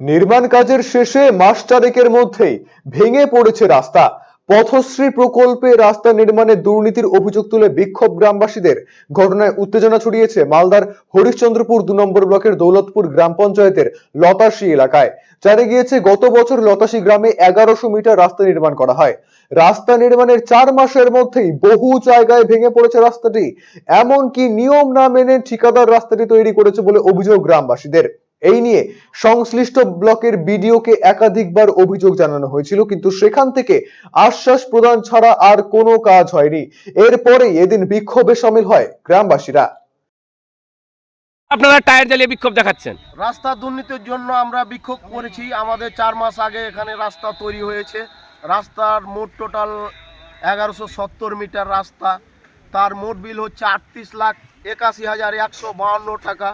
নির্মাণ কাজের শেষে মাস চারেকের মধ্যেই ভেঙে পড়েছে রাস্তা। পথশ্রী প্রকল্পে রাস্তা নির্মাণে দুর্নীতির অভিযোগ তুলে বিক্ষোভ গ্রামবাসীদের। ঘটনায় উত্তেজনা ছড়িয়েছে মালদার হরিশ্চন্দ্রপুর দু নম্বর ব্লকের দৌলতপুর গ্রাম পঞ্চায়েতের লতাশি এলাকায়। জানা গিয়েছে, গত বছর লতাশি গ্রামে এগারোশো মিটার রাস্তা নির্মাণ করা হয়। রাস্তা নির্মাণের চার মাসের মধ্যেই বহু জায়গায় ভেঙে পড়েছে রাস্তাটি। এমনকি নিয়ম না মেনে ঠিকাদার রাস্তাটি তৈরি করেছে বলে অভিযোগ গ্রামবাসীদের। এই নিয়ে সংশ্লিষ্ট ব্লকের বিডিওকে একাধিকবার অভিযোগ জানানো হয়েছিল কিন্তু সেখান থেকে আশ্বাস প্রদান ছাড়া আর কোনো কাজ হয়নি। এরপরেই এদিন বিক্ষোভে সামিল হয় গ্রামবাসীরা। আপনারা টায়ার জ্বালিয়ে বিক্ষোভ দেখাচ্ছেন। রাস্তা দুর্নীতির জন্য আমরা বিক্ষোভ করেছি। আমাদের চার মাস আগে এখানে রাস্তা তৈরি হয়েছে। রাস্তার মোট টোটাল এগারোশো সত্তর মিটার রাস্তা। তার মোট বিল হচ্ছে আটত্রিশ লাখ একাশি হাজার একশো বাহান্ন টাকা।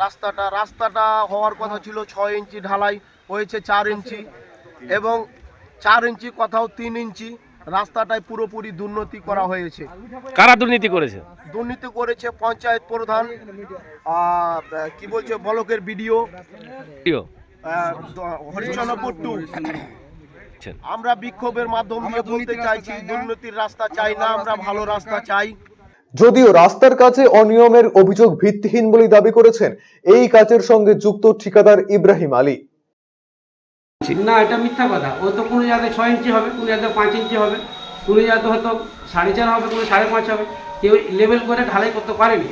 রাস্তাটা রাস্তাটা হওয়ার কথা ছিল ছয় ইঞ্চি ঢালাই হয়েছে চার ইঞ্চি এবং চার ইঞ্চি কোথাও তিন ইঞ্চি। রাস্তাটায় পুরোপুরি দুর্নীতি করা হয়েছে। কারা দুর্নীতি করেছে? দুর্নীতি করেছে পঞ্চায়েত প্রধান কি বলছে ব্লকের বিডিও। হরিচন্দ্রপুর টু। আমরা বিক্ষোভের মাধ্যম দিয়ে বলতে চাইছি দুর্নীতির রাস্তা চাই না আমরা ভালো রাস্তা চাই। যদিও রাস্তার কাছে অনিয়মের অভিযোগ ভিত্তিহীন বলে দাবি করেছেন, এই কাজের সঙ্গে যুক্ত ঠিকাদার ইব্রাহিম আলী। না, এটা মিথ্যা কথা। ও তো কোনো জায়গায় ছয় ইঞ্চি হবে, কোনো জায়গায় পাঁচ ইঞ্চি হবে, কোনো জায়গাতে হয়তো সাড়ে চার হবে, কোনো সাড়ে পাঁচ হবে। কেউ লেভেল করে ঢালাই করতে পারেনি।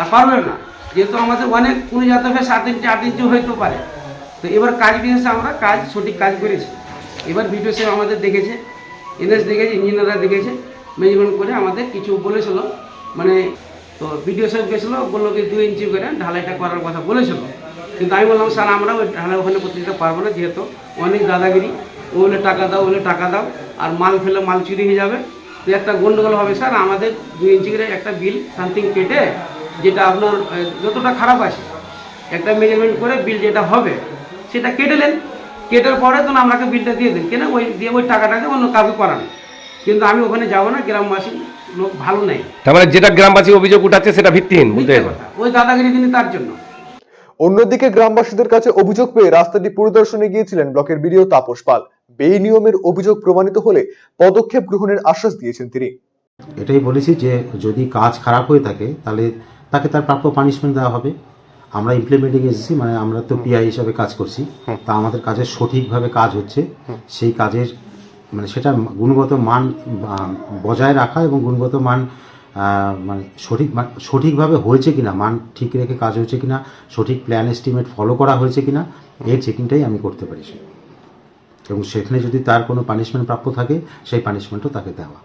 আর পারবে না। যেহেতু আমাদের অনেক, কোনো জায়গাতে সাত ইঞ্চি, আট ইঞ্চি হইতেও পারে। তো এবার কাজ বিশেষে আমরা কাজ, সঠিক কাজ করেছি। এবার ভিডিও সাহেব আমাদের দেখেছে, এনএস দেখেছে, ইঞ্জিনিয়াররা দেখেছে মেজারমেন্ট করে আমাদের কিছু বলেছিল। মানে তো ভিডিও সাহেব গেছিল, বলল কি দুই ইঞ্চি করে ঢালাইটা করার কথা বলেছিল। কিন্তু আমি বললাম, স্যার আমরা ওই ঢালাই ওখানে করতে দিতে পারব না যেহেতু অনেক দাদাগিরি। ও বলে টাকা দাও বলে টাকা দাও, আর মাল ফেলে মাল চুরি হয়ে যাবে। তো একটা গন্ডগোল হবে, স্যার, আমাদের দুই ইঞ্চি করে একটা বিল সামথিং কেটে যেটা আপনার যতটা খারাপ আছে, একটা মেজারমেন্ট করে বিল যেটা হবে, সেটা কেটে নেন। কেটার পরে তো আমাকে বিলটা দিয়ে দেন। কেন? ওই, দিয়ে ওই টাকাটাকে অন্য কাউকে করান। কিন্তু আমি ওখানে যাব না, গ্রামবাসী। লোক ভালো নেই। তার মানে যেটা গ্রামবাসী অভিযোগ উঠাচ্ছে সেটা ভিত্তিহীন বলতে ওই দাদাগিরি তিনি তার জন্য। অন্যদিকে গ্রামবাসীদের কাছে অভিযোগ পেয়ে রাস্তাটি পরিদর্শনে গিয়েছিলেন ব্লকের বিডিও তাপস পাল। বেনিয়মের অভিযোগ প্রমাণিত হলে পদক্ষেপ গ্রহণের আশ্বাস দিয়েছেন তিনি। এটাই বলেছি যে যদি কাজ খারাপ হয়ে থাকে তাহলে তাকে তার প্রাপ্য পানিশমেন্ট দেওয়া হবে। আমরা ইমপ্লিমেন্টিং এসেছি মানে আমরা তো পিআই হিসাবে কাজ করছি। তা আমাদের কাজের সঠিকভাবে কাজ হচ্ছে। সেই কাজের মানে সেটা গুণগত মান বজায় রাখা এবং গুণগত মান মানে সঠিক সঠিকভাবে হয়েছে কিনা, মান ঠিক রেখে কাজ হয়েছে কিনা, সঠিক প্ল্যান এস্টিমেট ফলো করা হয়েছে কিনা, এর চেকিংটাই আমি করতে পারি এবং সেখানে যদি তার কোনো পানিশমেন্ট প্রাপ্য থাকে, সেই পানিশমেন্টও তাকে দেওয়া।